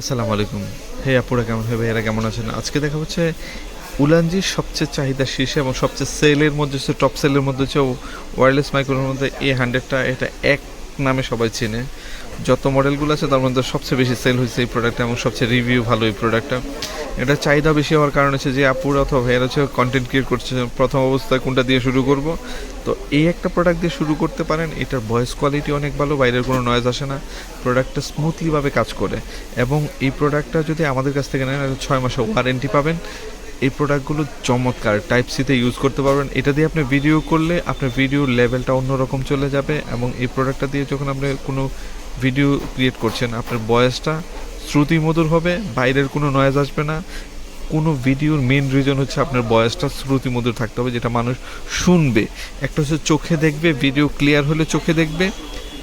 আসসালামু আলাইকুম। হে আপুরা কেমন হবে এরা কেমন আছেন? আজকে দেখা হচ্ছে উলানজির সবচেয়ে চাহিদা শীর্ষে এবং সবচেয়ে সেলের মধ্যে হচ্ছে টপ সেলের মধ্যে হচ্ছে ওয়্যারলেস মাইক্রোফোনের মধ্যে এ হান্ড্রেডটা এটা এক নামে সবাই চেনে। যত মডেলগুলো আছে, তার মধ্যে সবচেয়ে বেশি সেল হয়েছে এই প্রোডাক্টটা এবং সবচেয়ে রিভিউ ভালো এই প্রোডাক্টটা এটা চাহিদা বেশি হওয়ার কারণ হচ্ছে যে, আপুরা অথবা ভাইয়েরা হচ্ছে কন্টেন্ট ক্রিয়েট করছে, প্রথম অবস্থায় কোনটা দিয়ে শুরু করব। তো এই একটা প্রোডাক্ট দিয়ে শুরু করতে পারেন, এটার ভয়েস কোয়ালিটি অনেক ভালো, বাইরের কোনো নয়েজ আসে না। প্রোডাক্টটা স্মুথলিভাবে কাজ করে। এবং এই প্রোডাক্টটা যদি আমাদের কাছ থেকে নেন ছয় মাসে ওয়ারেন্টি পাবেন। এই প্রোডাক্টগুলো চমৎকার টাইপ সিতে ইউজ করতে পারবেন। এটা দিয়ে আপনি ভিডিও করলে আপনার ভিডিওর লেভেলটা অন্যরকম চলে যাবে এবং এই প্রোডাক্টটা দিয়ে যখন আপনি কোনো ভিডিও ক্রিয়েট করছেন, আপনার বয়সটা শ্রুতিমধুর হবে, বাইরের কোনো নয়েজ আসবে না। কোনো ভিডিওর মেন রিজন হচ্ছে আপনার বয়সটা শ্রুতিমধুর থাকতে হবে, যেটা মানুষ শুনবে। একটা হচ্ছে চোখে দেখবে ভিডিও ক্লিয়ার হলে চোখে দেখবে।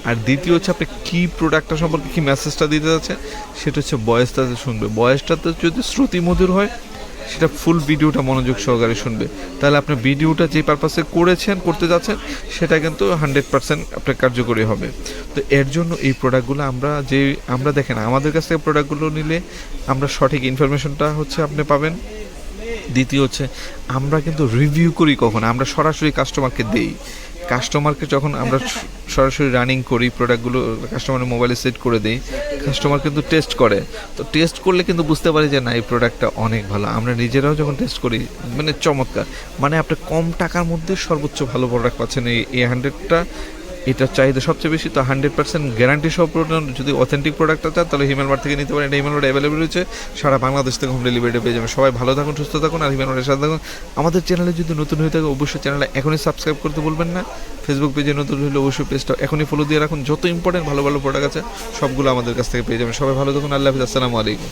আর দ্বিতীয় হচ্ছে আপনি কী প্রোডাক্টটা সম্পর্কে কী মেসেজটা দিতে যাচ্ছে সেটা হচ্ছে বয়সটাতে শুনবে। বয়সটাতে যদি শ্রুতিমধুর হয় সেটা ফুল ভিডিওটা মনোযোগ সহকারে শুনবে। তাহলে আপনি ভিডিওটা যে পারপাসে করেছেন, করতে যাচ্ছেন, সেটা কিন্তু হান্ড্রেড পার্সেন্ট আপনার কার্যকরী হবে। তো এর জন্য এই প্রোডাক্টগুলো আমরা যে, আমরা দেখেন, আমাদের কাছ থেকে প্রোডাক্টগুলো নিলে আমরা সঠিক ইনফরমেশনটা হচ্ছে আপনি পাবেন। দ্বিতীয় হচ্ছে, আমরা কিন্তু রিভিউ করি কখন? আমরা সরাসরি কাস্টমারকে দেই। কাস্টমারকে যখন আমরা সরাসরি রানিং করি প্রোডাক্টগুলো কাস্টমারের মোবাইলে সেট করে দিই কাস্টমার কিন্তু টেস্ট করে। তো টেস্ট করলে কিন্তু বুঝতে পারি যে, না, এই প্রোডাক্টটা অনেক ভালো। আমরা নিজেরাও যখন টেস্ট করি মানে চমৎকার। মানে আপনি কম টাকার মধ্যে সর্বোচ্চ ভালো প্রোডাক্ট পাচ্ছেন এই এ হান্ড্রেডটা এটার চাহিদা সবচেয়ে বেশি, তো হান্ড্রেড পার্সেন্ট গ্যারান্টি সহ যদি অথেন্টিক প্রোডাক্টটা চান, তাহলে হিমেল মার্ট থেকে নিতে পারেন। এটা মার্ট অ্যাভেলেবল রয়েছে। সারা বাংলাদেশ থেকে হোম ডেলিভারি পেয়ে যাবেন। সবাই ভালো থাকুন, সুস্থ থাকুন, আর হিমেল মার্টের সাথে থাকুন। আমাদের চ্যানেলে যদি নতুন হয়ে থাকে, অবশ্যই চ্যানেলে এখনই সাবস্ক্রাইব করতে বলবেন না। ফেসবুক পেজে নতুন হলে অবশ্যই পেজটা এখনই ফলো দিয়ে রাখুন। যত ইম্পর্টেন্ট ভালো ভালো প্রোডাক্ট আছে, সবগুলো আমাদের কাছ থেকে পেয়ে যাবেন। সবাই ভালো থাকুন, আল্লাহ হাফিজ, আসসালামু আলাইকুম।